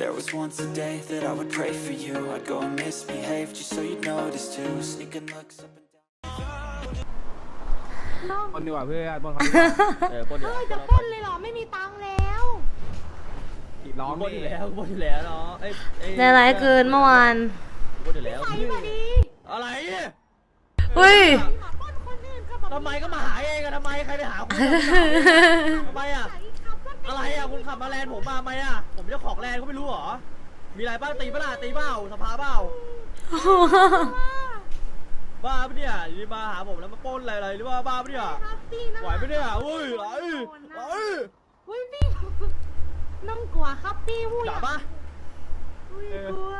There was once a day that I would pray for you I'd go and misbehave just so you'd notice too Sneaking looks up and down คนดีกว่าเพื่อนบนเขาดีกว่าเออปล้นเดี๋ยวเฮ้ยจะปล้นเลยเหรอไม่มีตังค์แล้ว อีกร้องปล้นอนี่ยู่แล้วปล้นอยู่แล้วเนาะเอ้ยเอ้ยได้ร้ายเกินเมื่อวานปล้นอยู่แล้วใส่มาดีอะไรเนี่ยเฮ้ยมาปล้นคนอื่นก็แบบทำไมก็มาหาเองอะทำไมใครไปหาคุณทำไมอะใส่ขับรถป อะไรอะคุณขับมาแลนด์ผมมาไหมอะผมเจ้าของแลนด์ก็ไม่รู้เหรอ มีอะไรบ้างตีเปะล่าตีเปล่าสภาเปล่าบ้าปะเนี่ยอยู่ดีมาหาผมแล้วมาปล้นอะไรอะไรหรือว่าบ้าปะเนี่ยครับพี่นะไหวไหมเนี่ยเฮ้ยไหวไหวเฮ้ยพี่น้ำกลัวครับพี่ผู้ด่าปะอุ้ยกลัว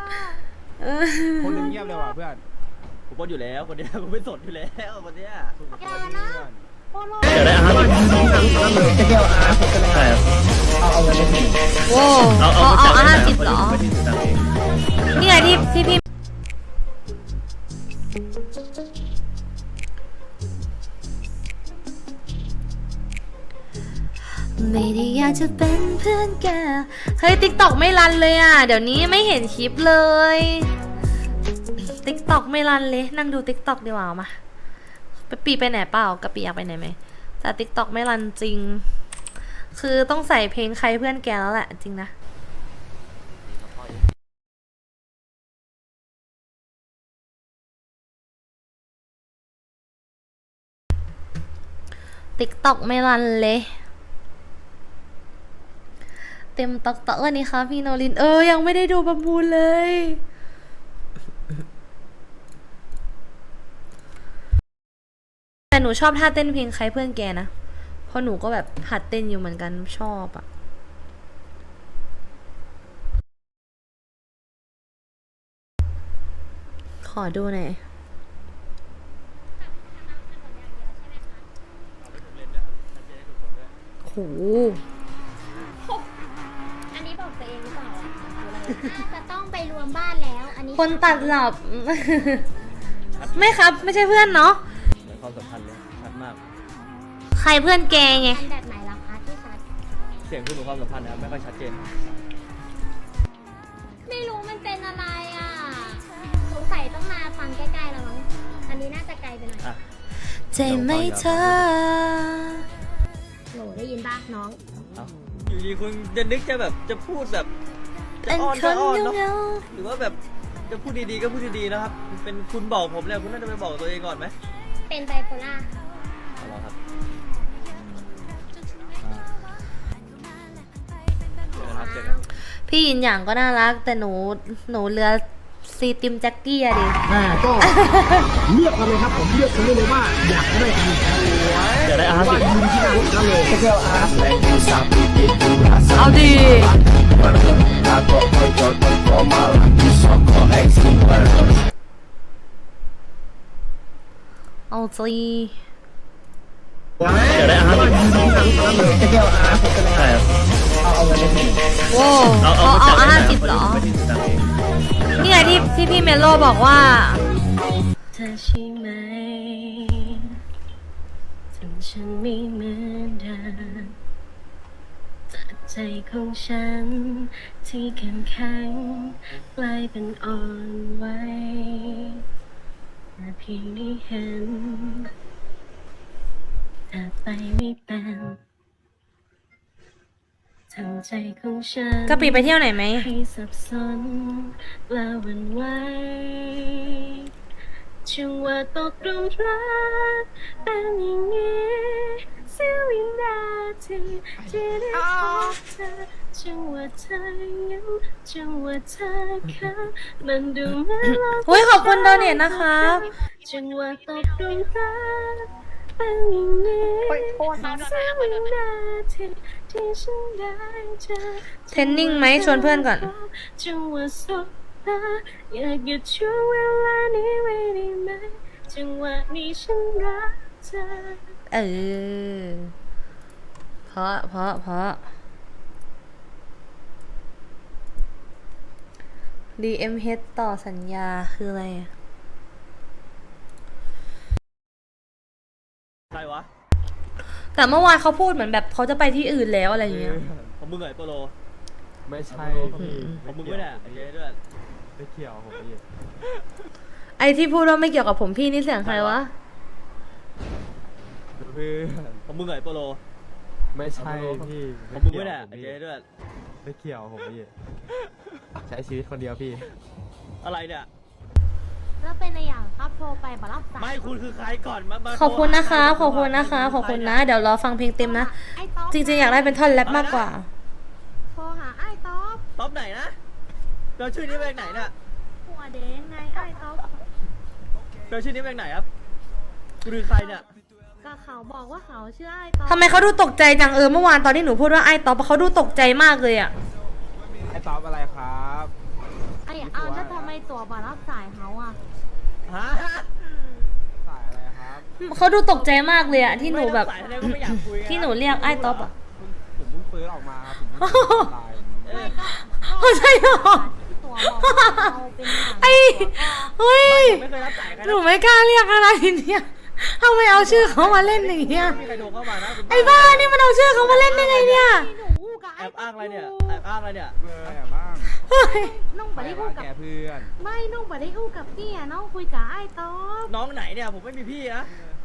เออคนหนึงเงียบเลยว่ะเพื่อนผมปล้นอยู่แล้วคนเนี้ยผมไม่สนอยู่แล้วคนเนี้ย อย่านะโปโล เดี๋ยวได้อาหารโว้เอาเอาเอาอาห้าสิบเหรอ นี่ไงที่ที่พี่ไม่ได้อยากจะเป็นเพื่อนแก เฮ้ยติ๊กตอกไม่รันเลยอะ เดี๋ยวนี้ไม่เห็นคลิปเลยติ๊กตอกไม่รันเลย นั่งดูติ๊กตอกดีกว่ามา ปปีไปไหนเปล่ากะปีอยากไปไหนไหมแต่ติ๊กตอกไม่รันจริง คือต้องใส่เพลงใครเพื่อนแกแล้วแหละ จริงนะติ๊กตอกไม่รันเลย เต็มตอกตอกวันนี้ค่ะพี่โนริน เออ ยังไม่ได้ดูประมูลเลย แต่ หนูชอบท่าเต้นเพลงใครเพื่อนแกนะ เพราะหนูก็แบบหัดเต้นอยู่เหมือนกันชอบอะขอดูหน่อยโหอันนี้บอกตัวเองหรือเปล่าอะน่าจะต้องไปรวมบ้านแล้ว อันนี้คนตัดหลับ ไม่ครับ ไม่ใช่เพื่อนเนาะเหมือน ความสัมพันธ์เลยชัดมาก ใครเพื่อนแกไงอันแบบไหนล่ะคะที่ชัดเสียงคือเหมือนความสัมพันธ์นะครับไม่ค่อยชัดเจน ไม่รู้มันเป็นอะไรอะสงสัยต้องมาฟังใกล้ๆแล้วมั้งอันนี้น่าจะไกลไปหน่อยอะ ใจไหมเธอ โหได้ยินบ้าน้อง เอาอยู่ดีคุณจะนึกจะแบบจะพูดแบบจะเป็นอ้อนคก็นอ้อนเงาเนาะเงาหรือว่าแบบจะพูดดีๆก็พูดดีๆนะครับ เป็นคุณบอกผมแล้วคุณน่าจะไปบอกตัวเองก่อนไหม เป็นไบโพล่าเอาละครับเจอกันครับเจอกันพี่ยินอย่างก็น่ารัก แต่หนูหนูเรือซีติมแจ็คกี้อะดิแม่ก็ เลือกกันเลยครับผมเลือกกันได้เลยว่าอยากได้อันไหนเดี๋ยวได้อาหารว่ายืนที่หน้ารถนั่นเลยเอาดี เอาจีเดี๋ยวได้อาหารโว้เอาเอาเอาห้าสิบเหรอ นี่ไงที่ที่พี่เมโลบอกว่าเธอใช่ไหมทำฉันไม่เหมือนเดิมแต่ใจของฉัน ที่เข้มแข็งกลายเป็นอ่อนไหว เพียงได้เห็นแต่ไปไม่เป็นทำใจของฉันกะปีไปเที่ยวไหนไหม ให้สับสนและหวันไหวจังหวะตกหลุมรักเป็นอย่างนี้เสี้ยววินาทีที่ได้พบเธอจังหวะเธอยิ้มจังหวะเธอค่ะมันดูเหมือนเราอุ้ยขอบคุณโดเนทนะครับ จังหวะตกหลุมรักเป็นอย่างนี้เสี้ยววินาทีที่ฉันได้เจอเทรนนิ่งไหมชวนเพื่อนก่อน จังหวะสบตาอยากหยุดช่วงเวลานี้ไว้ได้ไหมจังหวะนี้ฉันรักเธอ เออ เพราะ เพราะ เพราะ DMH ต่อสัญญาคืออะไรอะใครวะแต่เมื่อวานเขาพูดเหมือนแบบเขาจะไปที่อื่นแล้วอะไรอย่างเงี้ยของมึงไงโปโลไม่ใช่อืมของมึงไม่ได้ไอ้เจ๊ด้วยไม่เกี่ยวผมพี่ไอที่พูดว่าไม่เกี่ยวกับผมพี่นี่เสียงใครวะ เพื่อนของมึงเหรอไอ้โปโลไม่ใช่พี่ของมึงไม่ได้ไอ้เจ๊ด้วย ไม่เกี่ยวผมพี่ใช้ชีวิตคนเดียวพี่ อะไรเนี่ย แล้วเป็นในอย่างครับโทรไปบรับสายไม่คุณคือใครก่อนมามาขอบคุณนะคะ ขอบคุณนะคะ ขอบคุณนะ เดี๋ยวรอฟังเพลงเต็มนะ ไอ้ต๊อบจริงๆ อยากได้เป็นท่อนแรปมากกว่า โทรหาไอ้ต๊อบต๊อบไหนนะเราชื่อนี้มาจากไหนเนี่ยหัวแดงไงไอ้ต๊อบเราชื่อนี้มาจากไหนครับคุณคือใครเนี่ย ก็เขาบอกว่าเขาชื่อไอ้ต๊อบทำไมเขาดูตกใจจังเออเมื่อวานตอนที่หนูพูดว่าไอ้ต๊อปเขาดูตกใจมากเลยอะไอ้ตอบอะไรครับไอ้เอาแล้วทำไมตัวบรับสายเขาอะฮะสายอะไรครับเขาดูตกใจมากเลยอะที่หนูแบบ ไม่ต้องสายแสดงว่าไม่อยากคุยไงที่หนูเรียกไอ้ต๊อปอะผมเพิ่งฟื้นออกมาครับผมเพิ่งตายเออเขาใช่หรอ ตัวบอกว่าเราเป็นอย่างไอ้เฮ้ย ไม่เคยรับสายใครหนูนะไม่กล้าเรียกอะไรเนี่ย ทำไมเอาชื่อเขามาเล่นอย่างเงี้ยไม่มีใครโทรเข้ามานะคุณไอ้บ้านี่มันเอาชื่อเขามาเล่นได้ไงเนี่ยที่หนูอู้กับแอไอ้บอ้างอะไรเนี่ยแอบอ้างอะไรเนี่ยเมื่อไหร่บ้างเฮ้ยน้องไปไปได้ว่าอู้กับแกเพื่อนไม่น้องไปได้อู้กับพี่อะน้องคุยกับไอ้ต๊อบน้องไหนเนี่ยผมไม่มีพี่นะ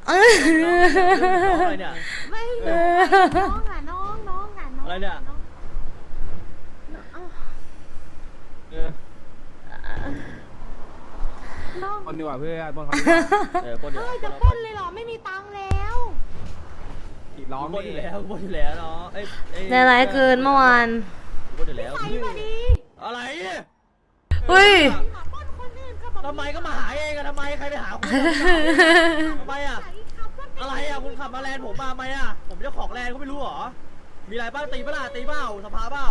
เออน้องอะไรเนี่ย ไม่เอน้อองอะน้องน้องอะน้องอะไรเนี่ย องเอ้าเออน้อง คนดีกว่าเพื่อนบนเขาดีกว่าเออปล้นอยู่เฮ้ยจะปล้นเลยเหรอไม่มีตังค์แล้วอีกร้องปล้นอดิยู่แล้วปล้นอยู่แล้วเนาะเอ้ยอ้ยได้ร้ายเกินเมื่อวานปล้นอยู่แล้วใครมาดีอะไรเฮ้ยหาปล้นคนอื่นก็บอกทำไมก็มาหาเองอะทำไมใครไปหาคุณทำไมอะไหนขับรถปอะไรอะคุณขับมาแลนด์ผมมาไหมอะผมเจ้าของแลนด์ก็ไม่รู้เหรอมีอะไรบ้างตีเปะล่าตีเปล่าสภาเปล่า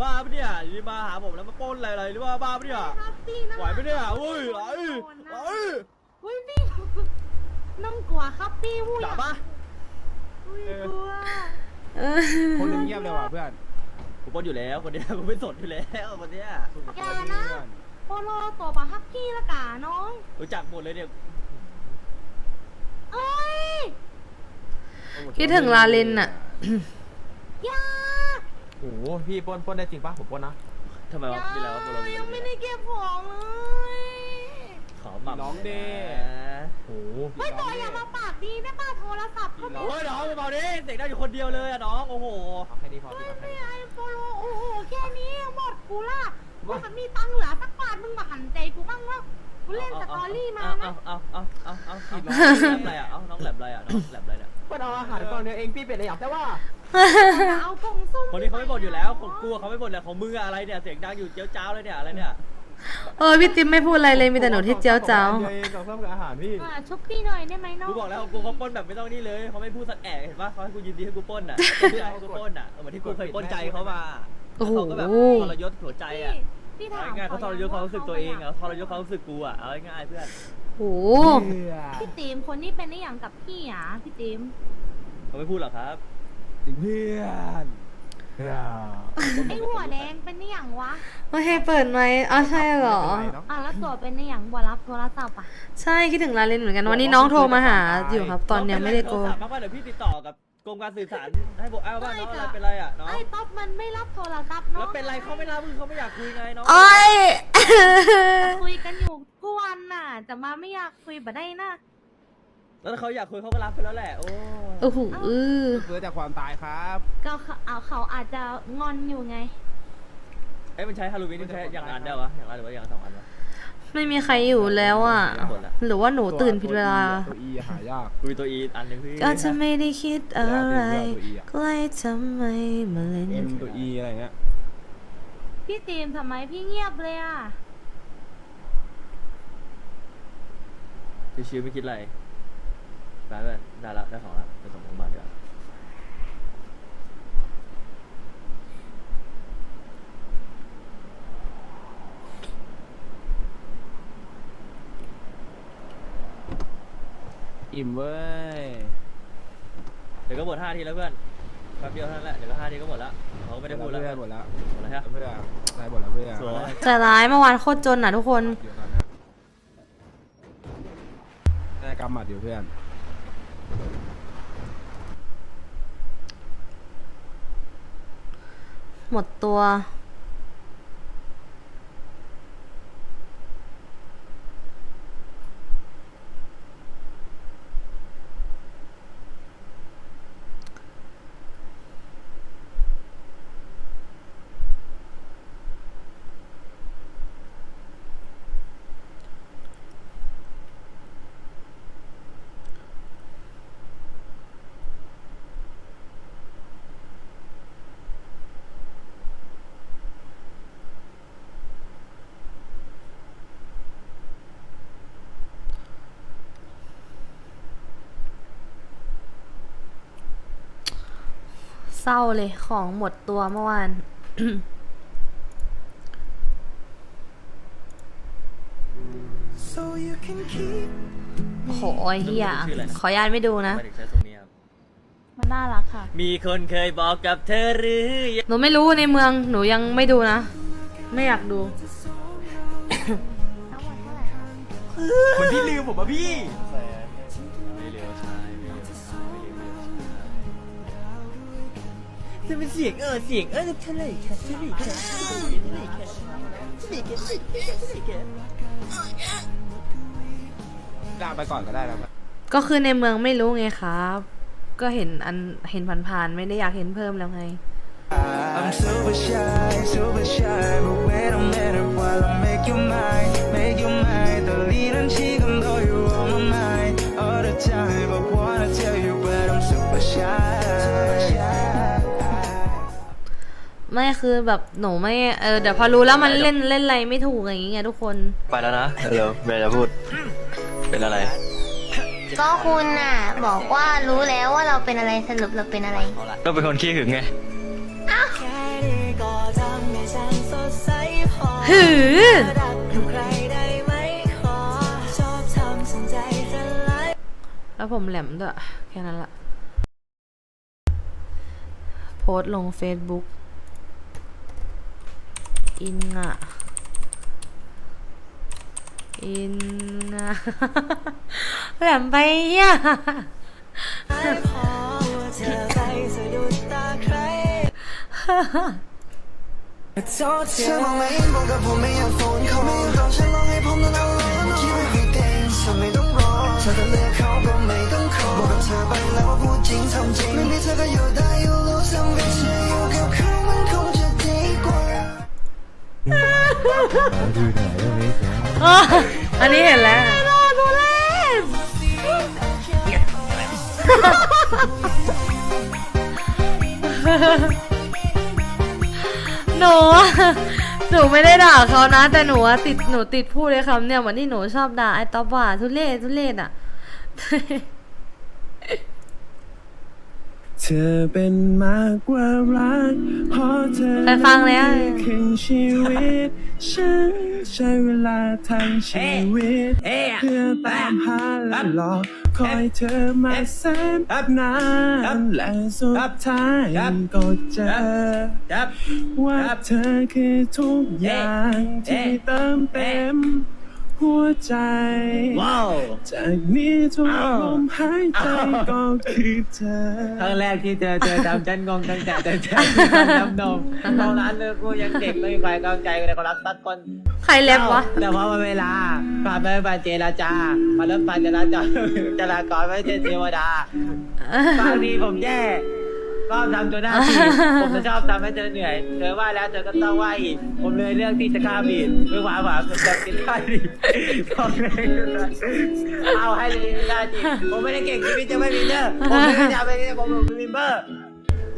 บ้าปะเนี่ยอยู่ดีมาหาผมแล้วมาปล้นอะไรอะไรหรือว่าบ้าปะเนี่ยครับพี่นะไหวไหมเนี่ยเฮ้ยไหวไหวเฮ้ยพี่น้องกลัวครับพี่วุ้ยด่าปะอุ้ยกลัวเออคนเงียบเลยว่ะเพื่อนผมปล้นอยู่แล้วคนเนี้ยผมไม่สนอยู่แล้วคนเนี้ยอย่านะโปโลตัวปะฮักกี้ละกาน้อง รู้จักหมดเลยเนี่ยเอ้ย คิดถึงลาเลนอะอย่า โอ้โหพี่ปล้นปล้นได้จริงปะผมปล้นนะทำไมอวะย่ามีอะไรวะโปรโลยังไม่ได้เก็บของเลยขอหม่ำร้องดิ โอ้โหไม่ตัวอย่ามาปากดีนะป้าโทรศัพท์ก็ไม่โอ้ยน้องเบาๆดิเสียงได้อยู่คนเดียวเลยอะน้องโอ้โหเอาแค่นี้พอพี่เอาแค่ไม่นี้ไอโปโลโอ้โหแค่นี้หมดกูละกูแบบมีตังค์เหลือสักบาทมึงมาหันใจกูบ้างวะกูเล่นสตอรี่มาเอานะเอาเอาเอาเอาเอาเอาน้องแหลมอะไรอะเอาน้องแหลมอะไรอะน้องแหลมอะไรเนี่ย เพื่อนเอาอาหารกล่องเดียวเองพี่เป็ดอะไรอยากได้ว่าเอากล่องส้มคนนี้เขาไม่บ่นอยู่แล้วของกูอะเขาไม่บ่นเลยของมึงออะไรเนี่ยเสียงดังอยู่เจ้าเจ้าเลยเนี่ยอะไรเนี่ยเออพี่ติ๊มไม่พูดอะไรเลยมีแต่หนูที่เจียวจ้าวเดียวเองกับเพิ่มกับอาหารพี่อ่าชุบพี่หน่อยได้ไหมน้องกูบอกแล้วกูเขาปล้นแบบไม่ต้องนี่เลยเขาไม่พูดสักแอะเห็นปะเขาให้กูยินดีให้กูปล้นอะเพื่อให้กูปล้นอะเหมือนที่กูเคยปล้นใจเขามาโอ้โห เขาก็แบบทรยศหัวใจอะ พี่เอาถามง่ายๆเขาทรยศความรู้สึกตัวเองอะทรยศความรู้สึกกูอะเอาง่ายๆเพื่อนโอ้โหพี่ตีมคนนี้เป็นได้อย่างกับพี่อะพี่ตีมเขาไม่พูดหรอกครับเพื่อนไอหัวแดงเป็นได้อย่างวะไม่ให้เปิดไหมอ๋อใช่เหรอ อะแล้วตัวเป็นได้อย่างบ่รับโทรศัพท์อะ ใช่คิดถึงลาเลนเหมือนกัน วันนี้น้องโทรมาหาอยู่ครับ ตอนยังไม่ได้โกน้องเป็นรโทรศัพท์มากกว่าเดี๋ยวพี่ติดต่อกับ กรมการสื่อสารให้บอกเอาว่าน้องอะไรเป็นไรอะน้องไอ้ต๊อบมันไม่รับโทรศัพท์น้องแล้วเป็นไรเขาไม่รับมึงเขาไม่อยากคุยไงน้องโอ้ยคุยกันอยู่ทุกวันน่ะจะมาไม่อยากคุยบ่ได้นะแล้วถ้าเขาอยากคุยเขาก็รับไปแล้วแหละโอ้โอ้โหเออเพื่อจากความตายครับก็เขาเอาเขาอาจจะงอนอยู่ไงเอ้ยมันใช้ฮาโลวีนมันใช้อย่างอันได้วะอย่างอันหรือว่าอย่างสองอันวะ ไม่มีใครอยู่แล้วอะ หรือว่าหนูตื่นผิดเวลา ตัวอีหายากคุยตัวอีอันหนึงพี่ก็จะไม่ได้คิดอะไรตัวอีอะใกล้ทำไมมาเล่นเอ็มตัวอีอะไรเงี้ยพี่ตีมทำไมพี่เงียบเลยอะ ชิวๆไม่คิดอะไรได้เลยได้ละได้ของละไปส่งโรงพยาบาลเดี๋ยว อิ่มเว้ย เดี๋ยวก็หมดห้าทีแล้วเพื่อนแป๊บเดียวเท่านั้นแหละ เดี๋ยวก็ห้าทีก็หมดละเขาก็ไม่ได้พูดแล้วเพื่อนหมดแล้วหมดแล้วใช่ปะเพื่อนได้หมดแล้วเพื่อนสวยใจร้ายเมื่อวานโคตรจนอะทุกคน เดี๋ยวตอนนี้ได้กำหมัดอยู่เพื่อนเดี๋ยวก็หมดห้าทีแล้วเพื่อนเพื่อนเดี๋ยวก็ห้าทีก็หมดละเขาก็ไม่ได้พูดแล้วหมดแล้วเพื่อนสวยได้กำหมัดอยู่เพื่อนสวยเพื่อนเดี๋ยวก็หมดห้าทีแล้วเพื่อน ได้กำหมัดอยู่เพื่อน หมดตัว เศร้าเลยของหมดตัวเมื่อวาน So you can keep โอ้โหไอ้เฮียขออนุญาตไม่ดูนะทำไมถึงใช้ตรงนี้ครับมันน่ารักค่ะ มีคนเคยบอกกับเธอหรือยังหนูไม่รู้ในเมืองหนูยังไม่ดูนะ ไม่อยากดูคนที่ลืมผมอะพี่ เป็นเสียงเออเสียงเออเฉลยค่ะเฉลยค่ะเฉลยค่ะเฉลยค่ะเฉลยค่ะเฉลยค่ะ ลากไปก่อนก็ได้แล้ว ก็คือในเมืองไม่รู้ไงครับ ก็เห็นอันเห็นผ่านๆไม่ได้อยากเห็นเพิ่มแล้วไง I'm super shy, super shy But wait a minute while I make you mine Make you mine 떨리는 지금도 you're on my mind All the time ไม่คือแบบหนูไม่เออเดี๋ยวพอรู้แล้วมันเล่นเล่นอะไรไม่ถูกอย่างงี้ไงทุกคน ไปแล้วนะเร็วเมย์จะพูด เป็นอะไร ก็คุณน่ะ บอกว่ารู้แล้วว่าเราเป็นอะไรสรุปเราเป็นอะไร ก็เป็นคนขี้หึงไงหือแล้วผมแหลมด้วยแค่นั้นละโพสต์ลง Facebook อินอะอินอะแหลมไปอะเธอมองไม่บอกกับผมไม่อยากโฟนเขาไม่อยากรอฉันรอให้ผมต้องเอาลงคิดว่าให้เต้นฉันไม่ต้องรอเธอจะเลือกเขาก็ไม่ต้องขอบอกกับเธอไปแล้วว่าพูดจริงทำจริงไม่มีเธอก็อยู่ได้ อ๋ออันนี้เห็นแล้วหนูอะหนูไม่ได้ด่าเขานะ แต่หนูอะติดหนูติดพูดเลยคำเนี่ยเหมือนที่หนูชอบด่าไอ้ต๊อบว่าทุเรศทุเรศอะ ธอเป็นมากกว่ารักเพราะเธอเคยฟังแล้วคือชีวิต ฉันใช้เวลาทั้งชีวิตเพื่อตามหาและรอคอยเธอมาแสนนานและสุดท้ายก็เจอครับว่าเธอคือทุกอย่างที่เติมเต็ม หัวใจ ว้าว จากนี้ทุกลมหายใจก็คือเธอ ครั้งแรกที่เจอเจอทำฉันงงตั้งแต่เจอเจอน้ำนมตอนนั้นเลยกูยังเด็กไม่มีใครเข้าใจเลยเขารักสักคนใครแลบวะ แต่พอมาเวลาผ่านไปไปเจราจามาเริ่มไปเจราจาจรากรไม่ใช่เทวดาบางทีผมแย่ ก็ทำจนหน้าที่ผมจะชอบทำให้เธอเหนื่อย เธอว่าแล้วเธอก็ต้องว่าอีก ผมเลยเลือกที่จะฆ่าบีดเพื่อความหวังจะกินได้ดีผมเลยเอาให้เลยได้จริงผมไม่ได้เก่งชีวิตจะไม่มีเนอร์ผมไม่ได้จะไปผมเป็นมิมเบอร์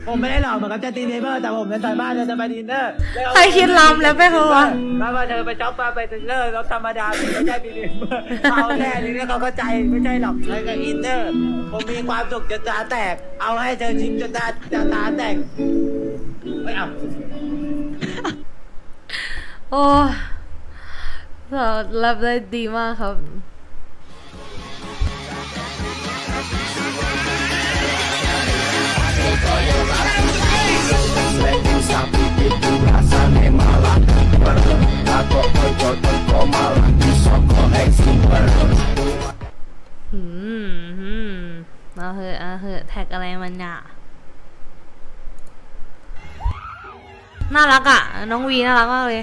ผมไม่ได้หลอกเหมือนกับจัสตินเบเบอร์แต่ผมเป็นสายบ้านจะไปดินเนอร์ใครคิดลำแล้วไปเขาวะมาว่าเธอไปช็อปมาไปดินเนอร์รถธรรมดาไม่ใช่ดินเนอร์เอาแน่นี่เขาเข้าใจไม่ใช่หรอกใช้กับอินเนอร์ผมมีความสุขจนตาแตก เอาให้เธอชิมจนตาจะตาแตกไม่เอา โอ้เรารับได้ดีมากครับ อืมอืมเอาเหอะเอาเหอะแท็กอะไรมันเนี่ยน่ารักอะ น้องวีน่ารักมากเลย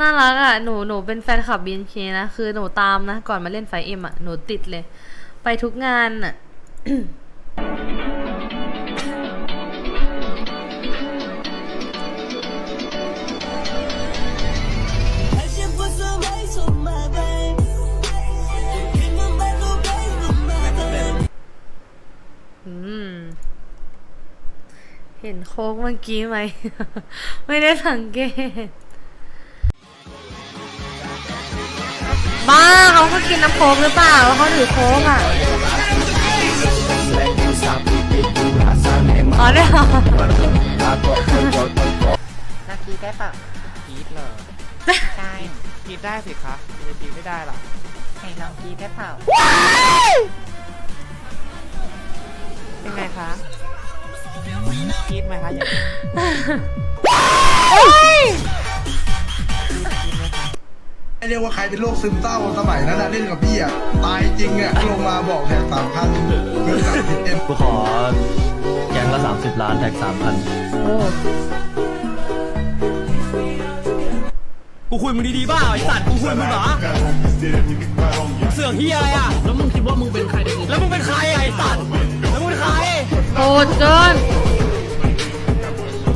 น่ารักอะหนูหนูเป็นแฟนคลับ BNK นะ คือหนูตามนะ ก่อนมาเล่นไฟเอ็มอะ หนูติดเลย ไปทุกงานอะอืม เห็นโค้กเมื่อกี้ไหม ไม่ได้สังเกต บ้าเขาก็กินน้ำโค้กหรือเปล่าเขาถือโค้กอะอ๋อเนี่ยเหรอนาทีได้ปะกรีดเลยได้กรีดได้สิคะทำไมกรีดไม่ได้ล่ะให้ลองทีได้เปล่าเป็นไงคะกรีดไหมคะอย่าง เรียกว่าใครเป็นโรคซึมเศร้าสมัยนั้นนะเล่นกับพี่อะตายจริงอะลงมาบอกแท็กสามพันเงินกับเอ็มกูขอแกงละสามสิบล้านแท็กสามพันโอ้กูคุยมึงดีๆบ้าไอ้สัตว์กูคุยมึงเหรอเสือกเฮียอะไรอะแล้วมึงคิดว่ามึงเป็นใครในวงแล้วมึงเป็นใครอะไอ้สัตว์แล้วมึงเป็นใครโหดเกิน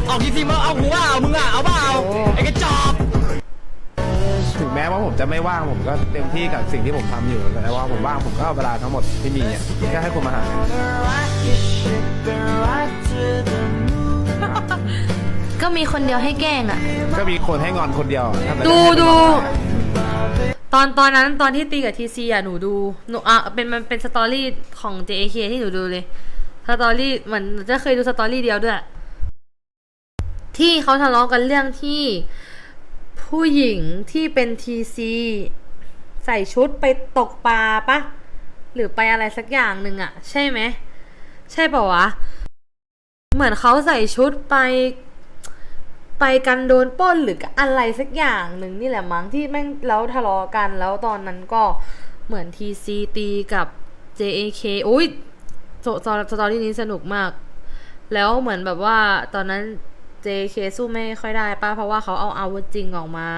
ออกทีซีมาเอากูว่าเอามึงอะเอาเปล่าไอ้กระจอกถึงแม้ว่าผมจะไม่ว่างผมก็เต็มที่กับสิ่งที่ผมทำอยู่แต่ว่าผมว่างผมก็เอาเวลาทั้งหมดที่มีเนี่ยแค่ให้คุณมาหา ก็มีคนเดียวให้แกล้งอะ ก็มีคนให้งอนคนเดียวทำไมดูให้ดูงอนได้ตอนตอนนั้นตอนที่ตีกับทีซีอะหนูดูหนูอะเป็นมันเป็นสตอรี่ของ JAK ที่หนูดูเลยสตอรี่เหมือนหนูจะเคยดูสตอรี่เดียวด้วย ที่เขาทะเลาะกันเรื่องที่ ผู้หญิงที่เป็นทีซีใส่ชุดไปตกปลาปะหรือไปอะไรสักอย่างหนึ่งอะใช่ไหม ใช่ป่าวะ เหมือนเขาใส่ชุดไป ไปกันโดนป้นหรืออะไรสักอย่างหนึ่งนี่แหละมั้งที่แม่งแล้วทะเลาะกันแล้วตอนนั้นก็เหมือน TC ตีกับ JAK อุ้ยสตอรี่นี้สนุกมาก แล้วเหมือนแบบว่าตอนนั้น JK สู้ไม่ค่อยได้ป้าเพราะว่าเขาเอาอาวุธจริงออกมา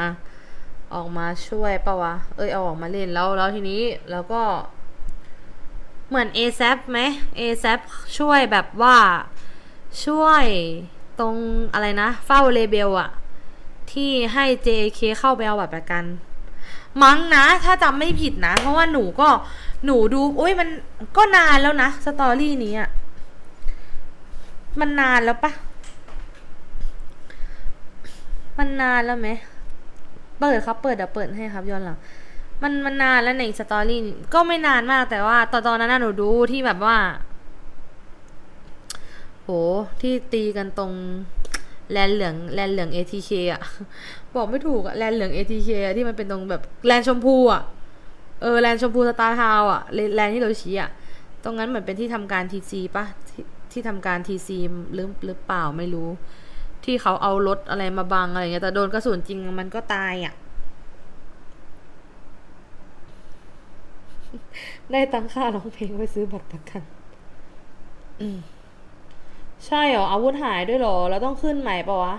ออกมาช่วยปะวะ เอ้ยเอาออกมาเล่นแล้วแล้วทีนี้แล้วก็ เหมือน a s a p ไหม a s a p ช่วยแบบว่าช่วยตรงอะไรนะ เฝ้าเลเบลอะที่ให้ JK เข้าไปเอาบัตรประกัน มั้งนะ ถ้าจำไม่ผิดนะ เพราะว่าหนูก็หนูดูโอ้ยมันก็นานแล้วนะ สตอรี่นี้อะมันนานแล้วปะ มันนานแล้วไหมเปิดครับ เปิดเดี๋ยวเปิดให้ครับย้อนหลังมันมันนานแล้วในสตอรี่ก็ไม่นานมากแต่ว่า ตอนตอนนั้นหนูดูที่แบบว่า โหที่ตีกันตรงแลนเหลืองแลนเหลือง ATK อะ บอกไม่ถูกอะแลนเหลือง ATK อะที่มันเป็นตรงแบบแลนชมพูอะ เออแลนชมพูสตาร์ทาวอะแลนที่เราชี้อะ ตรงนั้นเหมือนเป็นที่ทำการ TC ปะที่ที่ทำการ TC หรือหรือเปล่าไม่รู้ ที่เขาเอารถอะไรมาบังอะไรเงี้ยแต่โดนกระสุนจริงมันก็ตายอะ ได้ตังค่าร้องเพลงไปซื้อบัตรประกัน อืมใช่เหรออาวุธหายด้วยเหรอ แล้วต้องขึ้นใหม่ปะวะ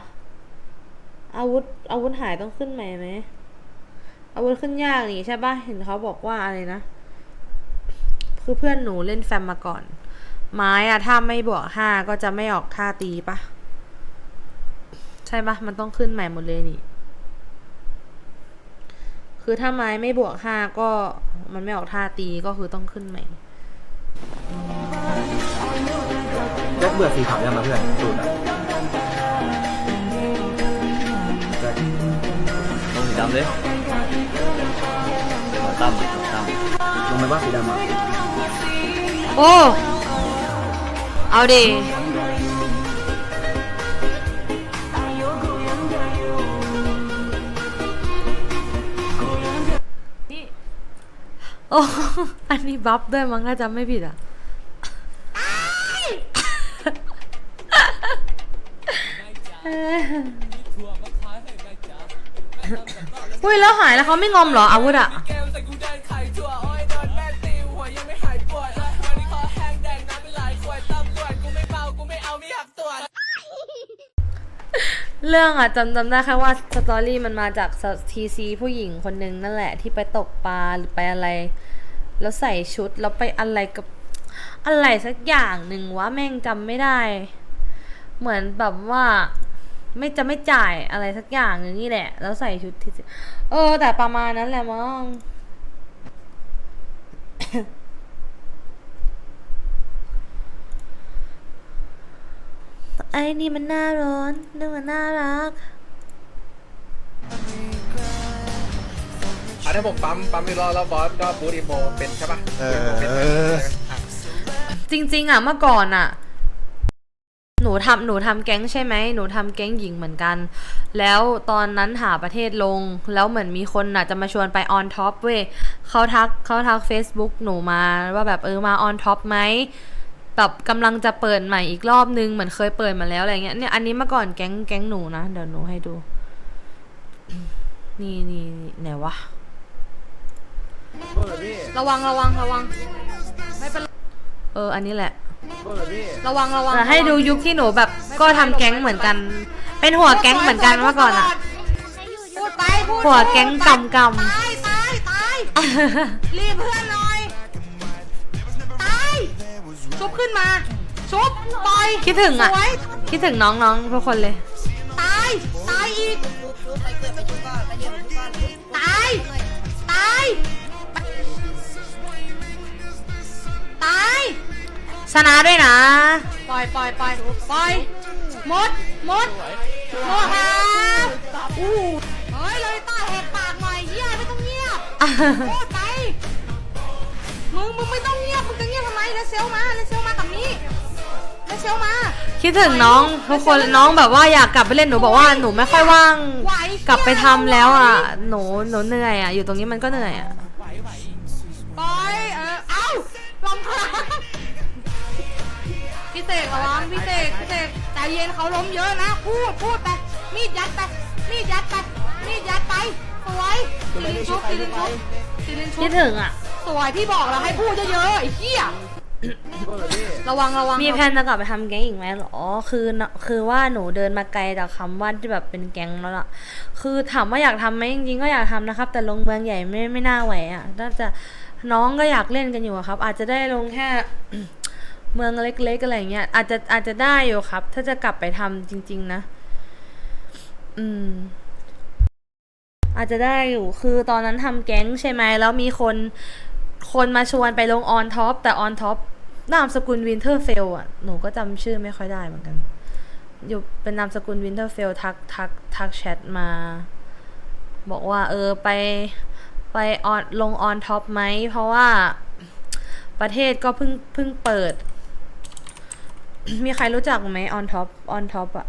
อาวุธอาวุธหายต้องขึ้นใหม่ไหมอาวุธขึ้นยากนี่ใช่ปะเห็นเขาบอกว่าอะไรนะคือเพื่อนหนูเล่นแฟมมาก่อน ไม้อะถ้าไม่บวกห้าก็จะไม่ออกท่าตีปะ ใช่ปะมันต้องขึ้นใหม่หมดเลยนี่ คือถ้าไม้ไม่บวกห้าก็มันไม่ออกท่าตีก็คือต้องขึ้นใหม่แจ็คเบื่อสีขาวยังมาเพื่อนสูตรอะลงสีดำเลยตั้มตั้มลงไปว่าสีดำอะโอ้ เอาดิ อ้อันนี้บัฟด้วยมั้งถ้าจำไม่ผิดอะ อุ้ยแล้วหายแล้วเขาไม่งอมเหรออาวุธอะ เรื่องอะจำจำได้แค่ว่าสตอรี่มันมาจากทีซีผู้หญิงคนหนึ่งนั่นแหละที่ไปตกปลาหรือไปอะไร แล้วใส่ชุดแล้วไปอะไรกับอะไรสักอย่างหนึ่งวะแม่งจำไม่ได้ เหมือนแบบว่า ไม่จะไม่จ่ายอะไรสักอย่างหนึงนี่แหละ แล้วใส่ชุดที่เออ แต่ประมาณนั้นแหละมั้ง ไอ้นี่มันน่าร้อนนึกว่าน่ารักอะถ้าผมปั๊มปั๊มอีกรอบแล้วบอสก็บูทอีโมเป็นใช่ปะเอเป็นอจริง ๆ อะ เมื่อก่อนอะ หนูทำหนูทำแก๊งใช่ไหม หนูทำแก๊งหญิงเหมือนกัน แล้วตอนนั้นหาประเทศลง แล้วเหมือนมีคนอะ จะมาชวนไปออนท็อปเว้ยเขาทักเขาทัก Facebook หนูมาว่าแบบเออมาออนท็อปไหม แบบกำลังจะเปิดใหม่อีกรอบนึงเหมือนเคยเปิดมาแล้วอะไรเงี้ยเนี่ยอันนี้เมื่อก่อนแก๊งแก๊งหนูนะเดี๋ยวหนูให้ดู นี่นี่นี่ไหนวะเบอร์พี่ระวังระวังระวัง ไม่เป็นไรเอออันนี้แหละเบอร์พี่ระวังระวังให้ดูยุคที่หนูแบบก็ทำแก๊งเหมือนกัน เป็นหัวแก๊งเหมือนกันเมื่อก่อนอะพูดไปพูดหัวแก๊งกำกตายตายตายำรีบเพื่อนหน่อยตายชุ บขึ้นมา ชุบปล่อยคิดถึงอะสวยคิดถึงน้องๆทุกคนเลย ตายตายอีกตาย ตาย ตาย ชนะด้วยนะ ปล่อยปล่อยปล่อยปล่อยหมดหมดหมดครับอู้เฮ้ยเลยต้าแหกปากหน่อยเฮียไม่ต้องเงียบพูดไป มึงมึงไม่ต้องเงียบมึงจะเงียบทำไมเลเซลมาเลเซลมากับนี้เลเซลมา คิดถึงน้องทุกคนน้องแบบว่าอยากกลับไปเล่นหนูบอกว่าหนูไม่ค่อยว่าง ไหว กลับไปทำแล้วอะหนูหนูเหนื่อยอะอยู่ตรงนี้มันก็เหนื่อยอะปล่อยเออเอ้าลำพางพี่เสกระวังพี่เสกพี่เสกใจเย็นเขาล้มเยอะนะพูดพูดไปมีดยัดไปมีดยัดไปมีดยัดไปสวยสิลินชุบสิลินชุบสิลินชุบคิดถึงอะ สวยพี่บอกแล้วให้พูดเยอะๆไอ้เหี้ยระวังระวังมีแผนจะกลับไปทำแก๊งอีกไหมหรอ คือเนอะคือว่าหนูเดินมาไกลจากคำว่าที่แบบเป็นแก๊งแล้วล่ะ คือถามว่าอยากทำไหมจริงๆก็อยากทำนะครับ แต่ลงเมืองใหญ่ไม่ไม่น่าไหวอะน่าจะน้องก็อยากเล่นกันอยู่อะครับ อาจจะได้ลงแค่เมืองเล็กๆอะไรเงี้ย อาจจะอาจจะได้อยู่ครับ ถ้าจะกลับไปทำจริง ๆ นะ อืม อาจจะได้อยู่ คือตอนนั้นทำแก๊งใช่ไหมแล้วมีคน คนมาชวนไปลงออนท็อปแต่ออนท็อปนามสกุลวินเทอร์เฟลอะ หนูก็จำชื่อไม่ค่อยได้เหมือนกัน อยู่เป็นนามสกุลวินเทอร์เฟลทักทักทักแชทมา บอกว่า เออไปไปออนลงออนท็อปไหม เพราะว่าประเทศก็เพิ่งเพิ่งเปิด มีใครรู้จักไหมออนท็อปออนท็อปอะ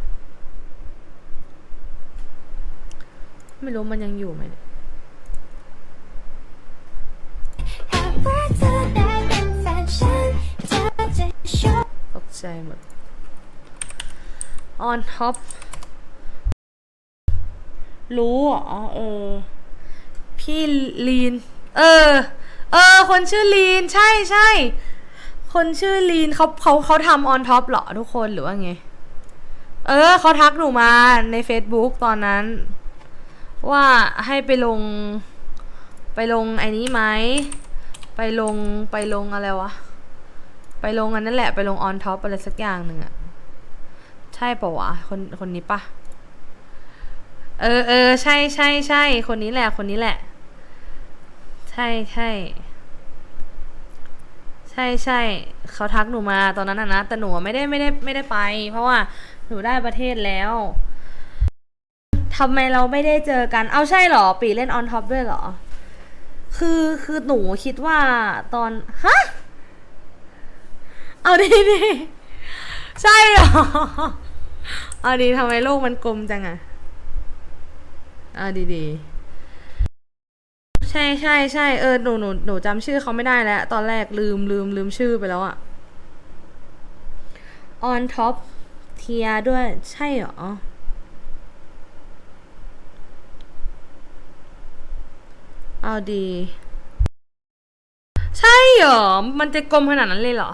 ไม่รู้มันยังอยู่ไหมเนี่ย ตกใจหมดออนท็อปรู้เหรอเออ พี่ลีน เออ เออ คนชื่อลีน ใช่ใช่ คนชื่อลีนเขาเขาเขาทำออนท็อปเหรอทุกคนหรือว่าไง เออ เขาทักหนูมาใน Facebook ตอนนั้น ว่าให้ไปลง ไปลงไอ้นี้ไหม ไปลงไปลงอะไรวะ ไปลงอันนั้นแหละไปลงออนท็อปอะไรสักอย่างหนึ่งอะใช่ปะวะคนคนนี้ปะเออเออใช่ใช่ใช่คนนี้แหละคนนี้แหละ ใช่ใช่ใช่ใช่เขาทักหนูมาตอนนั้นนะนะแต่หนูไม่ได้ไม่ได้ไม่ได้ไป เพราะว่าหนูได้ประเทศแล้วทำไมเราไม่ได้เจอกัน เอาใช่เหรอ ปีเล่นออนท็อปด้วยเหรอ คือคือหนูคิดว่าตอน ฮะ เอาดีดีใช่เหรอ เอาดีทำไมโลกมันกลมจังอะเอาดีดีใช่ใช่ใช่เออหนูหนูหนูจำชื่อเขาไม่ได้แล้ว ตอนแรกลืมลืมลืมชื่อไปแล้วอะ on top เทียด้วยใช่เหรอ เอาดี ใช่เหรอ มันจะกลมขนาดนั้นเลยเหรอ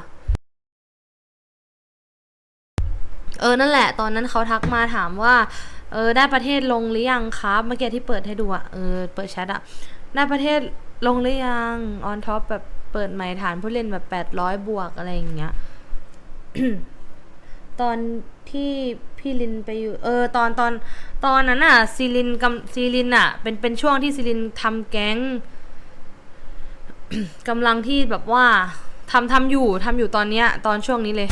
เออ นั่นแหละ ตอนนั้นเขาทักมาถามว่า เออ ได้ประเทศลงหรือยังครับ เมื่อกี้ที่เปิดให้ดูอะเออ เปิดแชทอะได้ประเทศลงหรือยังออนท็อปแบบเปิดใหม่ฐานผู้เล่นแบบแปดร้อยบวกอะไรอย่างเงี้ย ตอนที่พี่ลินไปอยู่ เออ ตอนตอนตอนนั้นอะซีลินกำซีลินอะเป็นเป็นช่วงที่ซีลินทำแก๊งกำลังที่แบบว่าทำทำอยู่ทำอยู่ตอนเนี้ย ตอนช่วงนี้เลย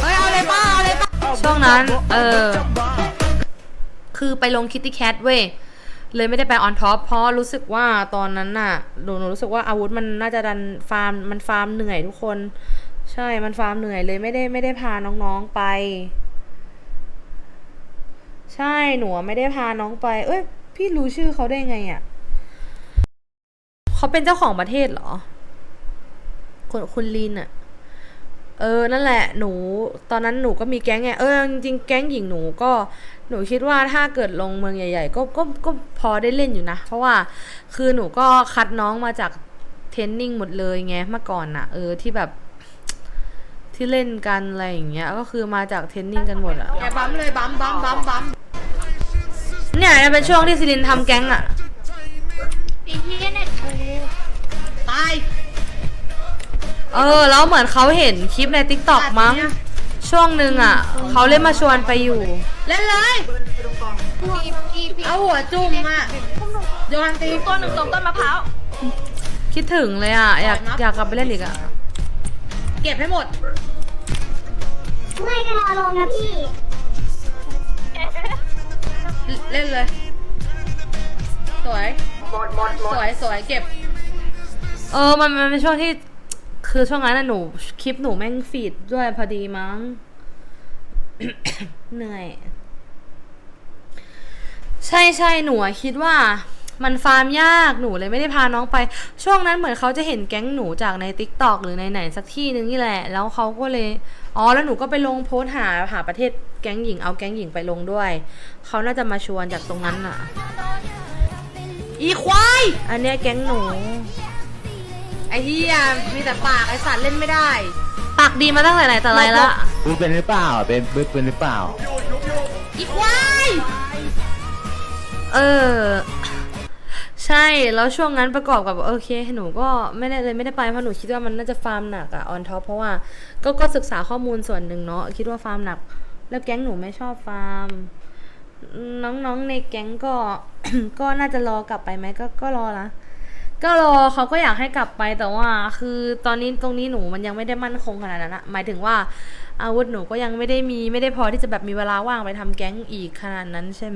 เฮ้ยเอาเลยป้าเอาเลยป้าช่วงนั้น เออ คือไปลงคิตตี้แคทเว้ยเลยไม่ได้ไปออนท็อปเพราะรู้สึกว่าตอนนั้นน่ะหนูหนูรู้สึกว่าอาวุธมันน่าจะดันฟาร์มมันฟาร์มเหนื่อยทุกคน ใช่มันฟาร์มเหนื่อยเลยไม่ได้ไม่ได้พาน้องๆไป ใช่หนูไม่ได้พาน้องไป เอ้ย พี่รู้ชื่อเขาได้ไงอะเขาเป็นเจ้าของประเทศเหรอคุณคุณลินอะเออ นั่นแหละ หนู ตอนนั้นหนูก็มีแก๊งไง เออ จริงๆ แก๊งหญิงหนูก็ หนูคิดว่าถ้าเกิดลงเมืองใหญ่ ๆ ก็ ก็ ก็พอได้เล่นอยู่นะ เพราะว่า คือหนูก็คัดน้องมาจากเทนนิ่งหมดเลยไง เมื่อก่อนน่ะ เออ ที่แบบ ที่เล่นกันอะไรอย่างเงี้ยก็คือมาจากเทรนนิ่งกันหมดอะแกบัมเลยบัมบัมบัมบัมเนี่ยเป็นช่วงที่ซิลินทำแก๊งอะไอ้เหี้ยเน็ตกูตายเออแล้วเหมือนเขาเห็นคลิปในทิกตอกมั้ง ช่วงหนึ่งอะเขาเลยมาชวนไปอยู่ เล่นเลยพี่พี่พี่เอาหัวจุ่มอะโยนตีต้นหนึ่งตรงต้นมะพร้าวคิดถึงเลยอะอยากอยากกลับไปเล่นอีกอะเก็บให้หมด ไม่กระลาลงนะพี่ เล่นเลย สวยสวยสวยเก็บ เออ มันมันเป็นช่วงที่ คือช่วงนั้นน่ะหนู คลิปหนูแม่งฟีดด้วยพอดีมั้ง เหนื่อย ใช่ใช่หนูอะคิดว่า มันฟาร์มยากหนูเลยไม่ได้พาน้องไป ช่วงนั้นเหมือนเขาจะเห็นแก๊งหนูจากใน t ิ k t o k หรือในไหนสักที่นึงนี่แหละ แล้วเขาก็เลยอ๋อแล้วหนูก็ไปลงโพสต์หาหาประเทศแก๊งหญิงเอาแก๊งหญิงไปลงด้วยเขาน่าจะมาชวนจากตรงนั้นน่ะ อีควายอันเนี้ยแก๊งหนู ไอ้เหี้ยมีแต่ปากไอ้สัตว์เล่นไม่ได้ ปากดีมาตั้งแต่ไหนแต่ไรละบึ้เป็นหรือเปล่า เป็นบึ้เป็นหรือเปล่า อีควาย เออ ใช่แล้วช่วงนั้นประกอบกับโอเค หนูก็ไม่ได้เลยไม่ได้ไปเพราะหนูคิดว่ามันน่าจะฟาร์มหนักอะออนท็อปเพราะว่าก็ก็ศึกษาข้อมูลส่วนหนึ่งเนาะคิดว่าฟาร์มหนัก แล้วแก๊งหนูไม่ชอบฟาร์ม น้องๆในแก๊งก็ ก็น่าจะรอกลับไปไหมก็ก็รอนะก็รอเขาก็อยากให้กลับไปแต่ว่า คือตอนนี้ตรงนี้หนูมันยังไม่ได้มั่นคงขนาดนั้นอะหมายถึงว่าอาวุธหนูก็ยังไม่ได้มีไม่ได้พอที่จะแบบมีเวลาว่างไปทำแก๊งอีกขนาดนั้นใช่ไหม